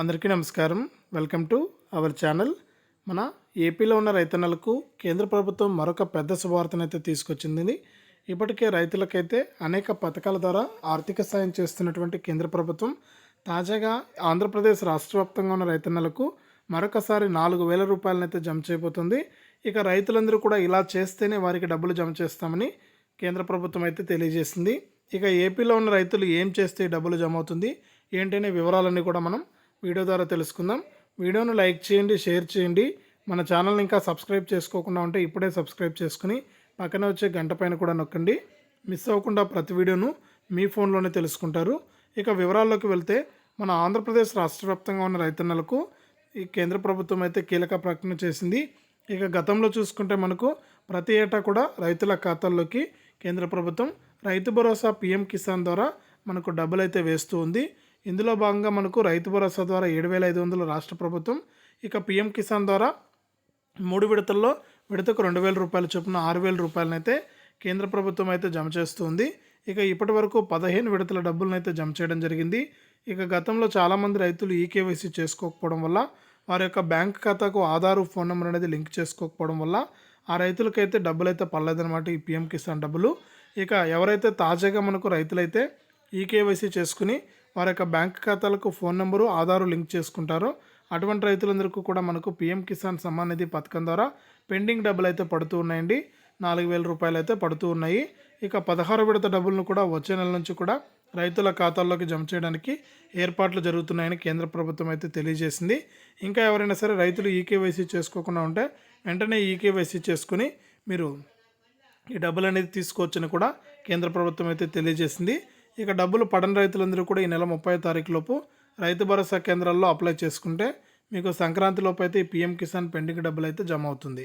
అందరికీ నమస్కారం. Welcome to our channel. మన ఏపీలో ఉన్న రైతన్నలకు కేంద్ర ప్రభుత్వం మరొక పెద్ద శుభవార్తనైతే తీసుకొచ్చింది ఇప్పటికే రైతులకైతే అనేక పథకాల ద్వారా ఆర్థిక సాయం చేస్తున్నటువంటి కేంద్ర ప్రభుత్వం తాజాగా ఆంధ్రప్రదేశ్ రాష్ట్ర వ్యాప్తంగా ఉన్న రైతన్నలకు మరొకసారి నాలుగు వేల రూపాయలనైతే జమ చేయబోతుంది. ఇక రైతులందరూ కూడా ఇలా చేస్తేనే వారికి డబ్బులు జమ చేస్తామని కేంద్ర ప్రభుత్వం అయితే తెలియజేసింది. ఇక ఏపీలో ఉన్న రైతులు ఏం చేస్తే డబ్బులు జమ అవుతుంది? ఏంటనే వివరాలన్నీ కూడా మనం వీడియో ద్వారా తెలుసుకుందాం. వీడియోను లైక్ చేయండి షేర్ చేయండి. మన ఛానల్ని ఇంకా సబ్స్క్రైబ్ చేసుకోకుండా ఉంటే ఇప్పుడే సబ్స్క్రైబ్ చేసుకుని పక్కన వచ్చే గంట పైన కూడా నొక్కండి. మిస్ అవ్వకుండా ప్రతి వీడియోను మీ ఫోన్లోనే తెలుసుకుంటారు. ఇక వివరాల్లోకి వెళ్తే మన ఆంధ్రప్రదేశ్ రాష్ట్ర వ్యాప్తంగా ఉన్న రైతన్నలకు ఈ కేంద్ర ప్రభుత్వం అయితే కీలక ప్రకటన చేసింది. ఇక గతంలో చూసుకుంటే మనకు ప్రతి ఏటా కూడా రైతుల ఖాతాల్లోకి కేంద్ర ప్రభుత్వం రైతు భరోసా పీఎం కిసాన్ ద్వారా మనకు డబ్బులు అయితే వేస్తూ ఉంది. ఇందులో భాగంగా మనకు రైతు భరోసా ద్వారా ఏడు వేల ఐదు వందలు రాష్ట్ర ప్రభుత్వం ఇక పిఎం కిసాన్ ద్వారా మూడు విడతల్లో విడతకు రెండు వేల రూపాయల చొప్పున ఆరు వేల రూపాయలనైతే కేంద్ర ప్రభుత్వం అయితే జమ చేస్తుంది. ఇక ఇప్పటి వరకు పదిహేను విడతల డబ్బులనైతే జమ చేయడం జరిగింది. ఇక గతంలో చాలామంది రైతులు ఈకేవైసీ చేసుకోకపోవడం వల్ల వారి యొక్క బ్యాంక్ ఖాతాకు ఆధారు ఫోన్ నెంబర్ అనేది లింక్ చేసుకోకపోవడం వల్ల ఆ రైతులకైతే డబ్బులు అయితే పడలేదన్నమాట ఈ పిఎం కిసాన్ డబ్బులు. ఇక ఎవరైతే తాజాగా మనకు రైతులైతే ఈకేవైసీ చేసుకుని వారి యొక్క బ్యాంక్ ఖాతాలకు ఫోన్ నెంబరు ఆధారు లింక్ చేసుకుంటారు. అటువంటి రైతులందరికీ కూడా మనకు పిఎం కిసాన్ సమ్మాన్ నిధి పథకం ద్వారా పెండింగ్ డబ్బులు అయితే పడుతూ ఉన్నాయండి. నాలుగు వేల రూపాయలు అయితే పడుతూ ఉన్నాయి. ఇక పదహారు విడత డబ్బులను కూడా వచ్చే నెల నుంచి కూడా రైతుల ఖాతాల్లోకి జమ చేయడానికి ఏర్పాట్లు జరుగుతున్నాయని కేంద్ర ప్రభుత్వం అయితే తెలియజేసింది. ఇంకా ఎవరైనా సరే రైతులు ఈకేవైసీ చేసుకోకుండా ఉంటే వెంటనే ఈకేవైసీ చేసుకుని మీరు ఈ డబ్బులు అనేది తీసుకోవచ్చని కూడా కేంద్ర ప్రభుత్వం అయితే తెలియజేసింది. ఇక డబ్బులు పడని రైతులందరూ కూడా ఈ నెల ముప్పై తారీఖు లోపు రైతు భరోసా కేంద్రాల్లో అప్లై చేసుకుంటే మీకు సంక్రాంతిలోపు అయితే ఈ పీఎం కిసాన్ పెండింగ్ డబ్బులు అయితే జమ అవుతుంది.